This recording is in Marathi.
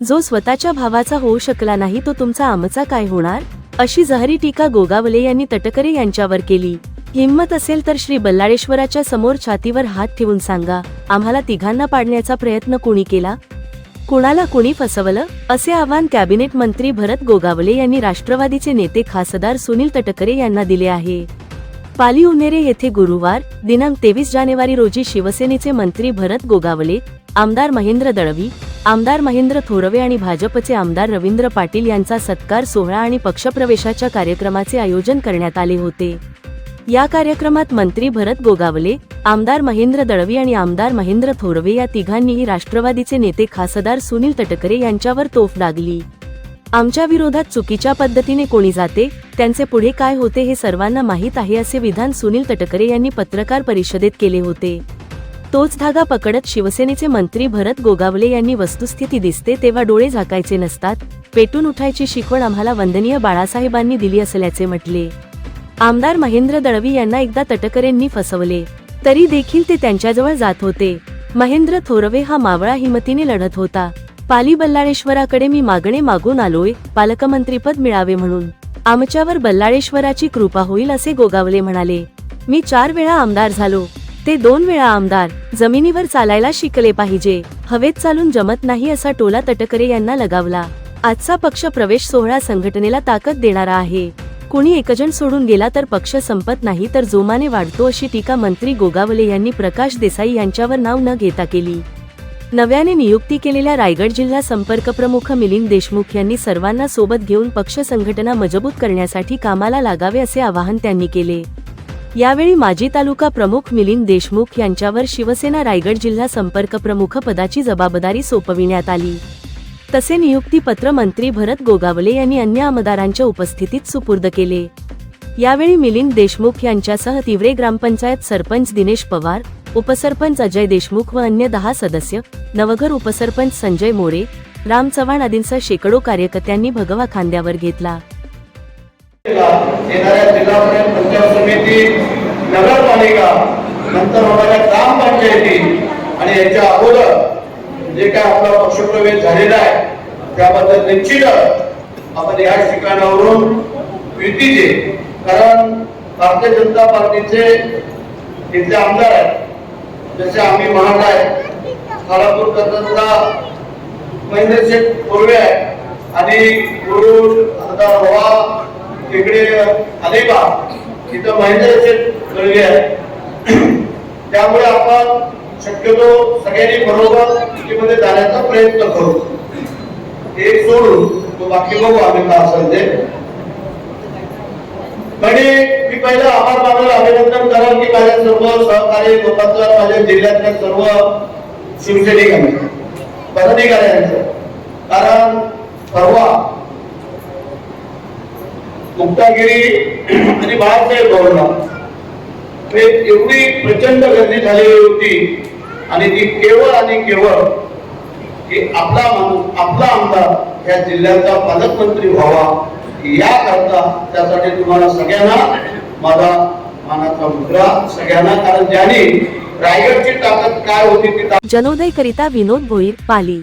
जो स्वतःच्या भावाचा होऊ शकला नाही तो तुमचा आमचा काय होणार? अशी जहरी टीका गोगावले यांनी तटकरे यांच्यावर केली. हिंमत असेल तर श्री बल्लाळेश्वराच्या समोर छातीवर हात ठेवून सांगा आम्हाला तिघांना पाडण्याचा प्रयत्न कोणी केला? कुणाला कुणी फसवलं? असे आवाहन कॅबिनेट मंत्री भरत गोगावले यांनी राष्ट्रवादीचे नेते खासदार सुनील तटकरे यांना दिले आहे. पाली उनेरे येथे गुरुवार दिनांक तेवीस जानेवारी रोजी शिवसेनेचे मंत्री भरत गोगावले आमदार महेंद्र दळवी आमदार महेंद्र थोरवे आणि भाजपचे आमदार रवींद्र पाटील यांचा सत्कार सोहळा आणि पक्षप्रवेशाच्या कार्यक्रमाचे आयोजन करण्यात आले होते. या कार्यक्रमात मंत्री भरत गोगावले आमदार महेंद्र दळवी आणि आमदार महेंद्र थोरवे या तिघांनीही राष्ट्रवादीचे नेते खासदार सुनील तटकरे यांच्यावर तोफ डागली. आमच्या विरोधात चुकीच्या पद्धतीने कोणी जाते त्यांचे पुढे काय होते हे सर्वांना माहीत आहे असे विधान सुनील तटकरे यांनी पत्रकार परिषदेत केले होते. तोच धागा पकडत शिवसेनेचे मंत्री भरत गोगावले यांनी वस्तुस्थिती दिसते तेव्हा डोळे झाकायचे नसतात. पेटून उठायची शिकवण आम्हाला वंदनीय बाळासाहेबांनी दिली असल्याचे म्हटले. आमदार महेंद्र दळवी यांना एकदा तटकरेंनी फसवले. तरी देखील ते त्यांच्याजवळ जात होते. महेंद्र थोरवे हा मावळा हिमतीने लढत होता. पाली बल्लाळेश्वराकडे मी मागणे मागून आलोय पालकमंत्रीपद मिळावे म्हणून. आमच्यावर बल्लाळेश्वराची कृपा होईल असे गोगावले म्हणाले. मी चार वेळा आमदार झालो. ते दोन वेळा आमदार जमिनीवर चालायला शिकले पाहिजे. हवेत चालून जमत नाही असा टोला तटकरे यांना लगावला. आजचा पक्ष प्रवेश सोहळा संघटनेला ताकद देणारा आहे. कोणी एकजण सोडून गेला तर पक्ष संपत नाही तर जोमाने वाढतो अशी टीका मंत्री गोगावले यांनी प्रकाश देसाई यांच्यावर नाव न घेता केली. नव्याने नियुक्ती केलेल्या रायगड जिल्हा संपर्क प्रमुख मिलिंद देशमुख यांनी सर्वांना सोबत घेऊन पक्ष संघटना मजबूत करण्यासाठी कामाला लागावे असे आवाहन त्यांनी केले. यावेळी माजी तालुका प्रमुख मिलिंद देशमुख यांच्यावर शिवसेना रायगड जिल्हा संपर्क प्रमुख पदाची जबाबदारी सोपविण्यात आली. तसे नियुक्तीपत्र मंत्री भरत गोगावले यांनी अन्य आमदारांच्या उपस्थितीत सुपूर्द केले. यावेळी मिलिंद देशमुख यांच्यासह तिवरे ग्रामपंचायत सरपंच दिनेश पवार उपसरपंच अजय देशमुख व अन्य दहा सदस्य नवघर उपसरपंच संजय मोरे राम चव्हाण आदींसह शेकडो कार्यकर्त्यांनी भगवा खांद्यावर घेतला. येणाऱ्या जिल्हापर्यंत पंचायत समिती नगरपालिका नंतर होणाऱ्या ग्रामपंचायती आणि याच्या अगोदर जे काय आपला पक्षप्रवेश झालेला आहे त्याबद्दल निश्चितच आपण या ठिकाणावरून युतीचे कारण भारतीय जनता पार्टीचे इथले आमदार आहेत जसे आम्ही महाड आहे खालापूर कर्जतला महेंद्र शेठ कोरवे आहे आणि गुरु आता इकडे तिकडे तिथं महेंद्र शेठ आहे त्यामुळे आपण शक्यतो सगळ्यांनी बरोबर युतीमध्ये जाण्याचा प्रयत्न करू. एक सोडून तो बाकी बघू आम्ही का असेल ते. म्हणजे मी पहिलं आभार मानलं अभिनंदन कराल की माझ्या सर्व सहकारी लोकांचं माझ्या जिल्ह्यातल्या सर्व शिवसैनिकांचं पदाधिकाऱ्यांचं. कारण परवा मुक्तागिरी आणि बाळासाहेब भवनला हे एवढी प्रचंड गर्दी झालेली होती आणि ती केवळ आणि केवळ की आपला माणूस आपला आमदार या जिल्ह्याचा पालकमंत्री व्हावा याकरता त्यासाठी तुम्हाला सगळ्यांना माझा मानाचा मुद्रा सगळ्यांना कारण ज्याने रायगडची ताकद काय होती ती जनोदय करिता विनोद भोईर पाली.